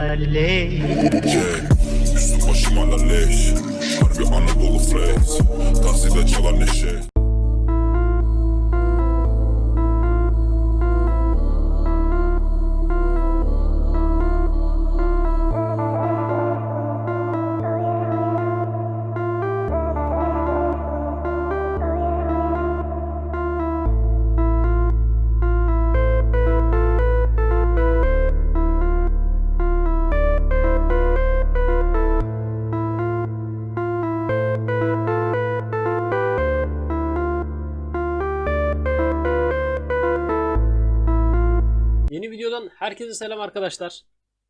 leş Üstüm başım hala leş. Harbi Anadolu flex Takside çalan neşe herkese selam arkadaşlar.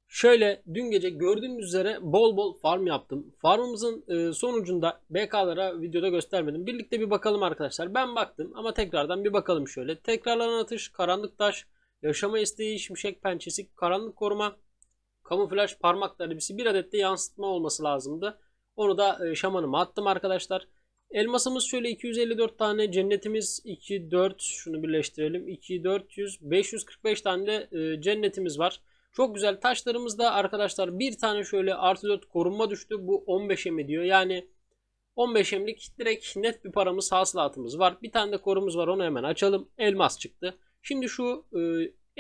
Şöyle dün gece gördüğünüz üzere bol bol farm yaptım. Farmımızın e, sonucunda BK'lara videoda göstermedim. Birlikte bir bakalım arkadaşlar. Ben baktım ama tekrardan bir bakalım şöyle. Tekrarlanan atış, karanlık taş, yaşama isteği, şimşek pençesi, karanlık koruma, kamuflaj, parmak darbesi bir adet de yansıtma olması lazımdı. Onu da e, şamanıma attım arkadaşlar. Elmasımız şöyle 254 tane, cennetimiz 2, 4, şunu birleştirelim. 2, 400, 545 tane de e, cennetimiz var. Çok güzel. Taşlarımız da arkadaşlar bir tane şöyle artı 4 korunma düştü. Bu 15 em diyor. Yani 15 emlik direkt net bir paramız hasılatımız var. Bir tane de korumuz var onu hemen açalım. Elmas çıktı. Şimdi şu e,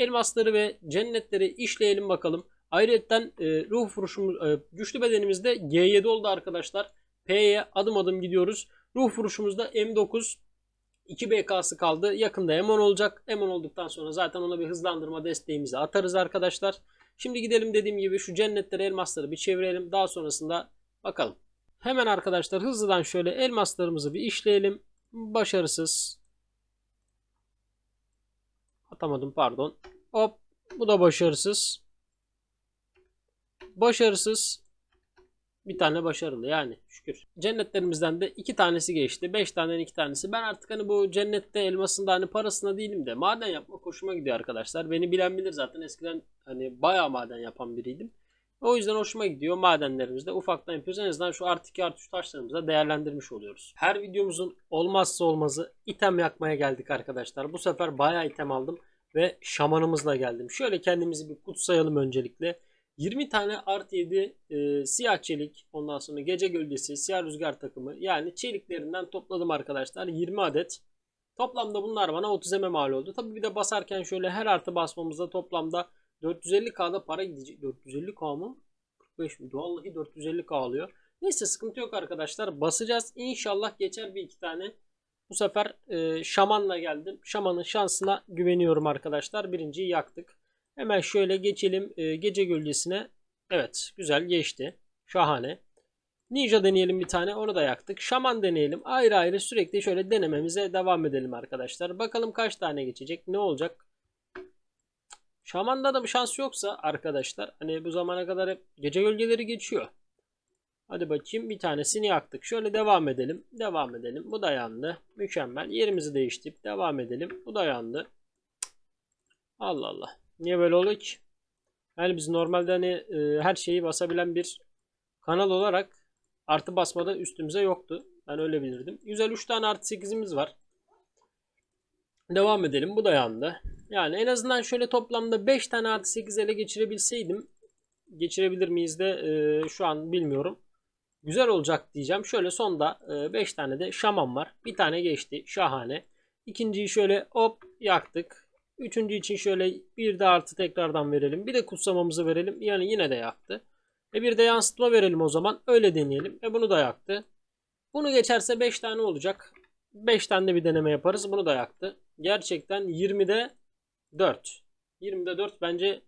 elmasları ve cennetleri işleyelim bakalım. Ayrıca e, ruh vuruşumuz, e, güçlü bedenimizde G7 oldu arkadaşlar. P'ye adım adım gidiyoruz. Ruh vuruşumuzda M9 2 BK'sı kaldı. Yakında M10 olacak. M10 olduktan sonra zaten ona bir hızlandırma desteğimizi atarız arkadaşlar. Şimdi gidelim dediğim gibi şu cennetleri elmasları bir çevirelim. Daha sonrasında bakalım. Hemen arkadaşlar hızlıdan şöyle elmaslarımızı bir işleyelim. Başarısız. Atamadım pardon. Hop bu da başarısız. Başarısız. Bir tane başarılı yani şükür. Cennetlerimizden de iki tanesi geçti. Beş taneden iki tanesi. Ben artık hani bu cennette elmasında hani parasına değilim de maden yapmak hoşuma gidiyor arkadaşlar. Beni bilen bilir zaten eskiden hani bayağı maden yapan biriydim. O yüzden hoşuma gidiyor. Madenlerimizde ufaktan yapıyoruz. En azından şu artı 2 artı 3 taşlarımızı da değerlendirmiş oluyoruz. Her videomuzun olmazsa olmazı item yakmaya geldik arkadaşlar. Bu sefer bayağı item aldım ve şamanımızla geldim. Şöyle kendimizi bir kutsayalım öncelikle. 20 tane artı 7 e, siyah çelik ondan sonra gece gölgesi siyah rüzgar takımı yani çeliklerinden topladım arkadaşlar 20 adet. Toplamda bunlar bana 30 eme mal oldu. Tabi bir de basarken şöyle her artı basmamızda toplamda 450k'da para gidecek. 450k mı? 45 mi? Vallahi 450k alıyor. Neyse sıkıntı yok arkadaşlar. Basacağız. İnşallah geçer bir iki tane. Bu sefer e, şamanla geldim. Şamanın şansına güveniyorum arkadaşlar. Birinciyi yaktık. Hemen şöyle geçelim e, gece gölgesine. Evet güzel geçti. Şahane. Ninja deneyelim bir tane onu da yaktık. Şaman deneyelim. Ayrı ayrı sürekli şöyle denememize devam edelim arkadaşlar. Bakalım kaç tane geçecek ne olacak. Şaman'da da bir şans yoksa arkadaşlar hani bu zamana kadar hep gece gölgeleri geçiyor. Hadi bakayım bir tanesini yaktık. Şöyle devam edelim. Devam edelim. Bu da yandı. Mükemmel. Yerimizi değiştirip devam edelim. Bu da yandı. Allah Allah. Niye böyle oluyor ki? Yani biz normalde hani e, her şeyi basabilen bir kanal olarak artı basmada üstümüze yoktu. Ben öyle bilirdim. Güzel 3 tane artı 8'imiz var. Devam edelim. Bu da yandı. Yani en azından şöyle toplamda 5 tane artı 8 ele geçirebilseydim. Geçirebilir miyiz de e, şu an bilmiyorum. Güzel olacak diyeceğim. Şöyle sonda 5 e, tane de şaman var. Bir tane geçti. Şahane. İkinciyi şöyle hop yaktık. Üçüncü için şöyle bir de artı tekrardan verelim. Bir de kutsamamızı verelim. Yani yine de yaktı. E bir de yansıtma verelim o zaman. Öyle deneyelim. E bunu da yaktı. Bunu geçerse 5 tane olacak. 5 tane de bir deneme yaparız. Bunu da yaktı. Gerçekten 20'de 4. 20'de 4 bence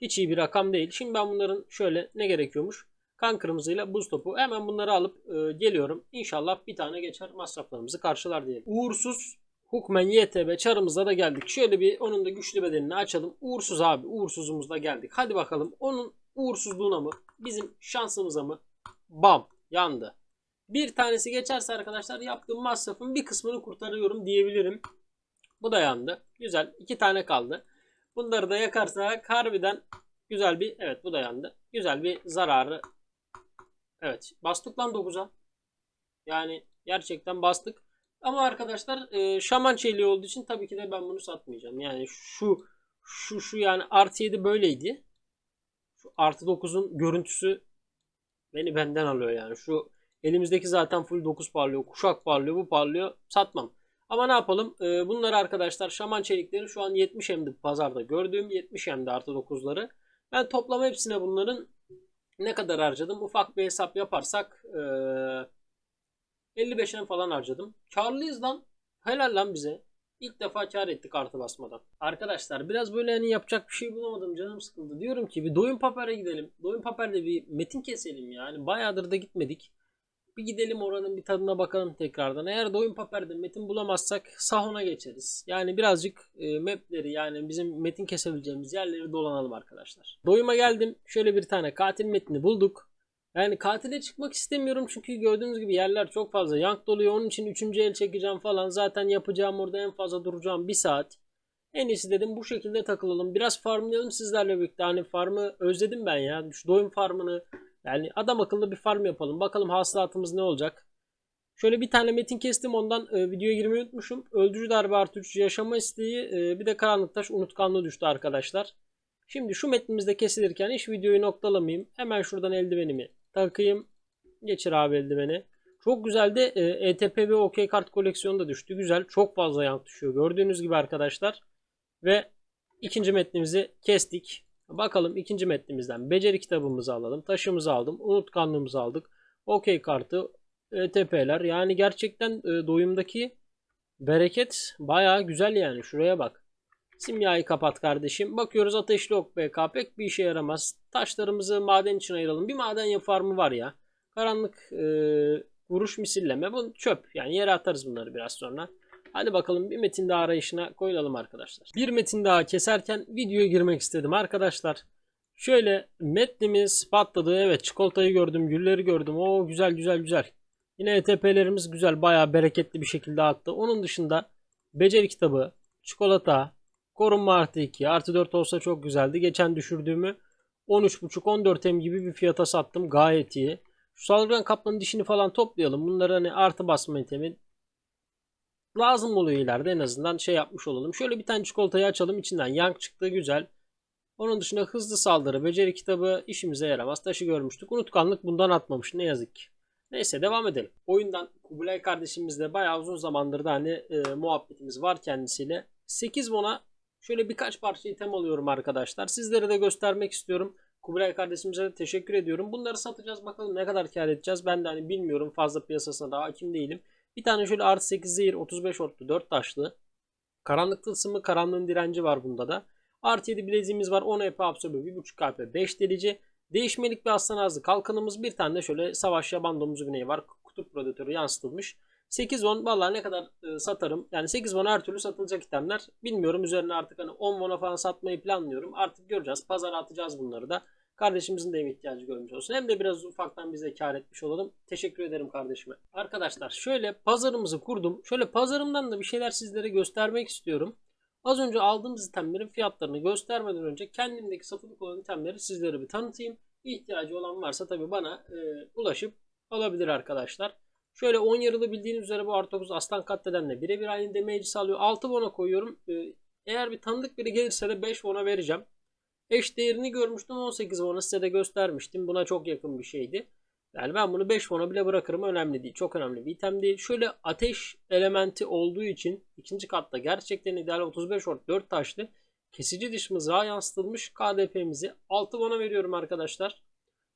hiç iyi bir rakam değil. Şimdi ben bunların şöyle ne gerekiyormuş? Kan kırmızıyla buz topu. Hemen bunları alıp e, geliyorum. İnşallah bir tane geçer masraflarımızı karşılar diyelim. Uğursuz Hukmen YTB çarımıza da geldik. Şöyle bir onun da güçlü bedenini açalım. Uğursuz abi uğursuzumuzda geldik. Hadi bakalım onun uğursuzluğuna mı bizim şansımıza mı? Bam yandı. Bir tanesi geçerse arkadaşlar yaptığım masrafın bir kısmını kurtarıyorum diyebilirim. Bu da yandı. Güzel. iki tane kaldı. Bunları da yakarsak harbiden güzel bir evet bu da yandı. Güzel bir zararı. Evet bastık lan 9'a. Yani gerçekten bastık. Ama arkadaşlar e, şaman çeliği olduğu için tabii ki de ben bunu satmayacağım. Yani şu şu şu yani artı 7 böyleydi. Şu artı 9'un görüntüsü beni benden alıyor yani. Şu elimizdeki zaten full 9 parlıyor. Kuşak parlıyor. Bu parlıyor. Satmam. Ama ne yapalım? Ee, bunları arkadaşlar şaman çelikleri şu an 70 M'di pazarda gördüğüm 70 M'di artı 9'ları. Ben toplam hepsine bunların ne kadar harcadım? Ufak bir hesap yaparsak ee, 55 M falan harcadım. Karlıyız lan. Helal lan bize. İlk defa kar ettik artı basmadan. Arkadaşlar biraz böyle hani yapacak bir şey bulamadım. Canım sıkıldı. Diyorum ki bir Doyun Paper'e gidelim. Doyun Paper'de bir metin keselim yani. Bayağıdır da gitmedik. Bir gidelim oranın bir tadına bakalım tekrardan. Eğer Doyun Paper'de metin bulamazsak Sahon'a geçeriz. Yani birazcık e, mapleri yani bizim metin kesebileceğimiz yerleri dolanalım arkadaşlar. Doyum'a geldim. Şöyle bir tane katil metni bulduk. Yani katile çıkmak istemiyorum çünkü gördüğünüz gibi yerler çok fazla yank doluyor. Onun için 3. el çekeceğim falan. Zaten yapacağım orada en fazla duracağım 1 saat. En iyisi dedim bu şekilde takılalım. Biraz farmlayalım sizlerle birlikte. Hani farmı özledim ben ya. Şu doyum farmını yani adam akıllı bir farm yapalım. Bakalım hasılatımız ne olacak. Şöyle bir tane metin kestim ondan e, videoya girmeyi unutmuşum. Öldürücü darbe artı 3 yaşama isteği e, bir de karanlık taş unutkanlığı düştü arkadaşlar. Şimdi şu metnimizde kesilirken hiç videoyu noktalamayayım. Hemen şuradan eldivenimi takayım. Geçir abi eldiveni. Çok güzel de e, ETP ve OK kart koleksiyonu da düştü. Güzel. Çok fazla yank düşüyor. Gördüğünüz gibi arkadaşlar. Ve ikinci metnimizi kestik. Bakalım ikinci metnimizden beceri kitabımızı alalım. Taşımızı aldım. Unutkanlığımızı aldık. OK kartı, ETP'ler. Yani gerçekten e, doyumdaki bereket bayağı güzel yani. Şuraya bak. Simyayı kapat kardeşim. Bakıyoruz ateşli ok BK pek bir işe yaramaz. Taşlarımızı maden için ayıralım. Bir maden yapar mı var ya. Karanlık e, vuruş misilleme. Bu çöp. Yani yere atarız bunları biraz sonra. Hadi bakalım bir metin daha arayışına koyulalım arkadaşlar. Bir metin daha keserken videoya girmek istedim arkadaşlar. Şöyle metnimiz patladı. Evet çikolatayı gördüm. Gülleri gördüm. O güzel güzel güzel. Yine ETP'lerimiz güzel. Bayağı bereketli bir şekilde attı. Onun dışında beceri kitabı, çikolata, korunma artı 2, artı 4 olsa çok güzeldi. Geçen düşürdüğümü 13.5-14 M gibi bir fiyata sattım. Gayet iyi. Şu saldırgan kaplanın dişini falan toplayalım. Bunları hani artı basma itemi lazım oluyor ileride en azından şey yapmış olalım. Şöyle bir tane çikolatayı açalım içinden yank çıktı güzel. Onun dışında hızlı saldırı, beceri kitabı işimize yaramaz. Taşı görmüştük. Unutkanlık bundan atmamış ne yazık ki. Neyse devam edelim. Oyundan Kubilay kardeşimizle bayağı uzun zamandır da hani e, muhabbetimiz var kendisiyle. 8 bona şöyle birkaç parça item alıyorum arkadaşlar. Sizlere de göstermek istiyorum. Kubilay kardeşimize de teşekkür ediyorum. Bunları satacağız bakalım ne kadar kar edeceğiz. Ben de hani bilmiyorum fazla piyasasına daha hakim değilim. Bir tane şöyle artı 8 zehir 35 ortlu 4 taşlı. Karanlık tılsımı karanlığın direnci var bunda da. Artı 7 bileziğimiz var 10 EP absorbe 1.5 KP 5 delici. Değişmelik bir aslan ağzı kalkanımız bir tane de şöyle savaş yaban domuzu bineği var. Kutup predatörü yansıtılmış. 8 won valla ne kadar e, satarım. Yani 8 won her türlü satılacak itemler. Bilmiyorum üzerine artık hani 10 won'a falan satmayı planlıyorum. Artık göreceğiz. Pazara atacağız bunları da. Kardeşimizin de hem ihtiyacı görmüş olsun. Hem de biraz ufaktan bize kar etmiş olalım. Teşekkür ederim kardeşime. Arkadaşlar şöyle pazarımızı kurdum. Şöyle pazarımdan da bir şeyler sizlere göstermek istiyorum. Az önce aldığımız itemlerin fiyatlarını göstermeden önce kendimdeki satılık olan itemleri sizlere bir tanıtayım. İhtiyacı olan varsa tabi bana e, ulaşıp alabilir arkadaşlar. Şöyle 10 yarılı bildiğiniz üzere bu artı 9 aslan katledenle birebir aynı damage sağlıyor. 6 bona koyuyorum. E, eğer bir tanıdık biri gelirse de 5 bona vereceğim. Eş değerini görmüştüm 18 won'a size de göstermiştim. Buna çok yakın bir şeydi. Yani ben bunu 5 won'a bile bırakırım. Önemli değil. Çok önemli bir item değil. Şöyle ateş elementi olduğu için ikinci katta gerçekten ideal 35 wort 4 taşlı kesici diş mızrağı yansıtılmış KDP'mizi 6 won'a veriyorum arkadaşlar.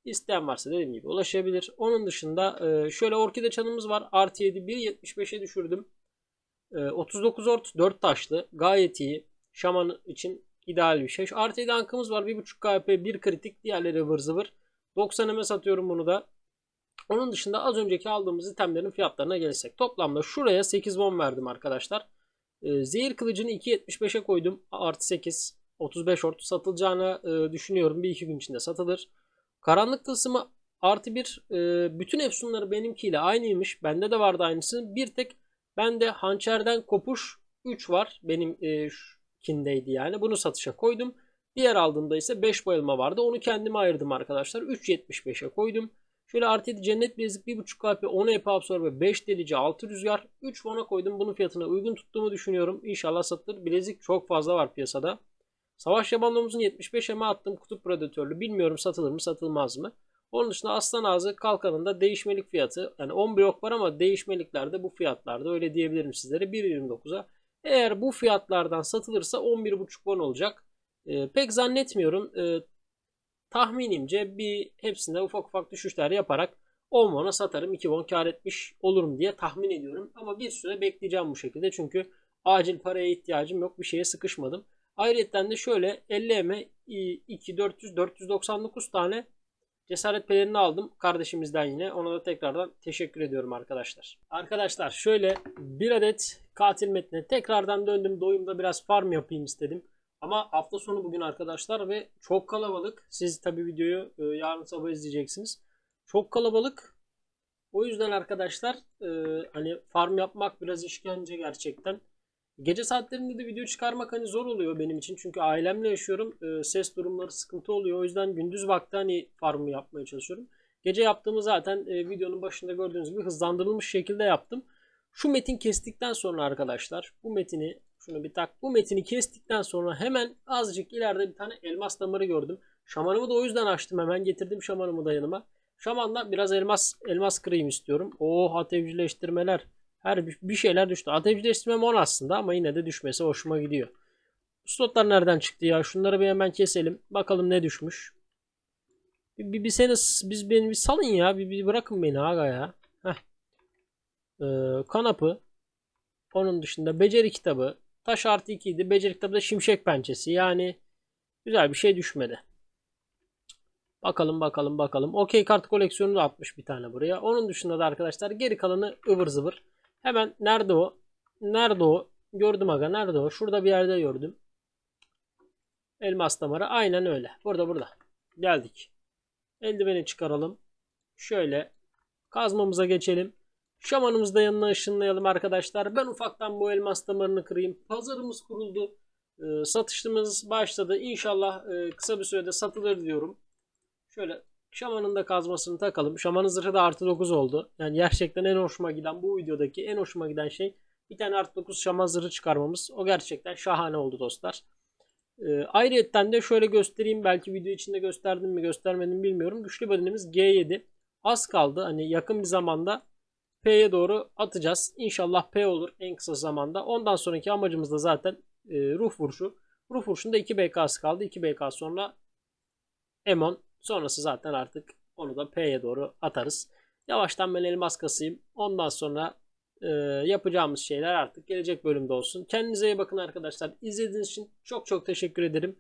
İsteyen varsa dediğim gibi ulaşabilir. Onun dışında e, şöyle orkide çanımız var. Artı 7 1.75'e düşürdüm. 39 e, ort 4 taşlı. Gayet iyi. Şaman için ideal bir şey. Şu artı 7 ankımız var. 1.5 KP 1 kritik. Diğerleri ıvır zıvır. 90 eme satıyorum bunu da. Onun dışında az önceki aldığımız itemlerin fiyatlarına gelirsek. Toplamda şuraya 8 won verdim arkadaşlar. E, zehir kılıcını 2.75'e koydum. Artı 8. 35 ort satılacağını düşünüyorum. Bir iki gün içinde satılır. Karanlık tılsımı artı bir e, bütün efsunları benimkiyle aynıymış. Bende de vardı aynısı. Bir tek bende hançerden kopuş 3 var. Benim e, kindeydi yani. Bunu satışa koydum. Diğer aldığımda ise 5 bayılma vardı. Onu kendime ayırdım arkadaşlar. 3.75'e koydum. Şöyle artı 7 cennet bilezik 1.5 KP 10 EP absorbe 5 delici 6 rüzgar 3 fona koydum. Bunun fiyatına uygun tuttuğumu düşünüyorum. İnşallah satılır. Bilezik çok fazla var piyasada. Savaş yaban domuzunu 75 eme attım. Kutup predatörlü. Bilmiyorum satılır mı satılmaz mı. Onun dışında aslan ağzı kalkanında değişmelik fiyatı. Yani 10 blok var ama değişmeliklerde bu fiyatlarda öyle diyebilirim sizlere. 1.29'a. Eğer bu fiyatlardan satılırsa 11.5 won olacak. Ee, pek zannetmiyorum. Ee, tahminimce bir hepsinde ufak ufak düşüşler yaparak 10 won'a satarım 2 won kar etmiş olurum diye tahmin ediyorum. Ama bir süre bekleyeceğim bu şekilde. Çünkü acil paraya ihtiyacım yok. Bir şeye sıkışmadım. Ayrıca de şöyle 50 eme 2 400 499 tane cesaret pelerini aldım kardeşimizden yine. Ona da tekrardan teşekkür ediyorum arkadaşlar. Arkadaşlar şöyle bir adet katil metnine tekrardan döndüm. Doyumda biraz farm yapayım istedim. Ama hafta sonu bugün arkadaşlar ve çok kalabalık. Siz tabi videoyu e, yarın sabah izleyeceksiniz. Çok kalabalık. O yüzden arkadaşlar e, hani farm yapmak biraz işkence gerçekten. Gece saatlerinde de video çıkarmak hani zor oluyor benim için. Çünkü ailemle yaşıyorum. E, ses durumları sıkıntı oluyor. O yüzden gündüz vakti hani farmı yapmaya çalışıyorum. Gece yaptığımı zaten e, videonun başında gördüğünüz gibi hızlandırılmış şekilde yaptım. Şu metin kestikten sonra arkadaşlar bu metini şunu bir tak. Bu metini kestikten sonra hemen azıcık ileride bir tane elmas damarı gördüm. Şamanımı da o yüzden açtım hemen. Getirdim şamanımı da yanıma. Şamanla biraz elmas elmas kırayım istiyorum. Oh atevcileştirmeler. Her bir, şeyler düştü. Atevcileştirmem 10 aslında ama yine de düşmesi hoşuma gidiyor. Slotlar nereden çıktı ya? Şunları bir hemen keselim. Bakalım ne düşmüş. Bir, bir, bir seni biz beni bir salın ya. Bir, bir bırakın beni aga ya. Heh. Ee, kanapı. Onun dışında beceri kitabı. Taş artı 2 idi. Beceri kitabı da şimşek pençesi. Yani güzel bir şey düşmedi. Bakalım bakalım bakalım. Okey kart koleksiyonu da atmış bir tane buraya. Onun dışında da arkadaşlar geri kalanı ıvır zıvır. Hemen nerede o? Nerede o? Gördüm aga nerede o? Şurada bir yerde gördüm. Elmas damarı. Aynen öyle. Burada burada. Geldik. Eldiveni çıkaralım. Şöyle kazmamıza geçelim. Şamanımızı da yanına ışınlayalım arkadaşlar. Ben ufaktan bu elmas damarını kırayım. Pazarımız kuruldu. Ee, satışımız başladı. İnşallah e, kısa bir sürede satılır diyorum. Şöyle şamanın da kazmasını takalım. Şamanın zırhı da artı 9 oldu. Yani gerçekten en hoşuma giden bu videodaki en hoşuma giden şey bir tane artı 9 şaman zırhı çıkarmamız. O gerçekten şahane oldu dostlar. Ee, ayrıyetten de şöyle göstereyim. Belki video içinde gösterdim mi göstermedim bilmiyorum. Güçlü bedenimiz G7. Az kaldı. Hani yakın bir zamanda P'ye doğru atacağız. İnşallah P olur en kısa zamanda. Ondan sonraki amacımız da zaten e, ruh vuruşu. Ruh vuruşunda 2 BK'sı kaldı. 2 BK sonra Emon. Sonrası zaten artık onu da P'ye doğru atarız. Yavaştan ben elmas kasayım. Ondan sonra e, yapacağımız şeyler artık gelecek bölümde olsun. Kendinize iyi bakın arkadaşlar. İzlediğiniz için çok çok teşekkür ederim.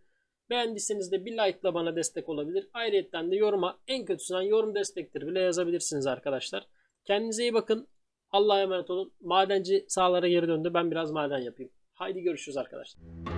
Beğendiyseniz de bir like ile bana destek olabilir. Ayrıca de yoruma en kötüsünden yorum destektir bile yazabilirsiniz arkadaşlar. Kendinize iyi bakın. Allah'a emanet olun. Madenci sahalara geri döndü. Ben biraz maden yapayım. Haydi görüşürüz arkadaşlar.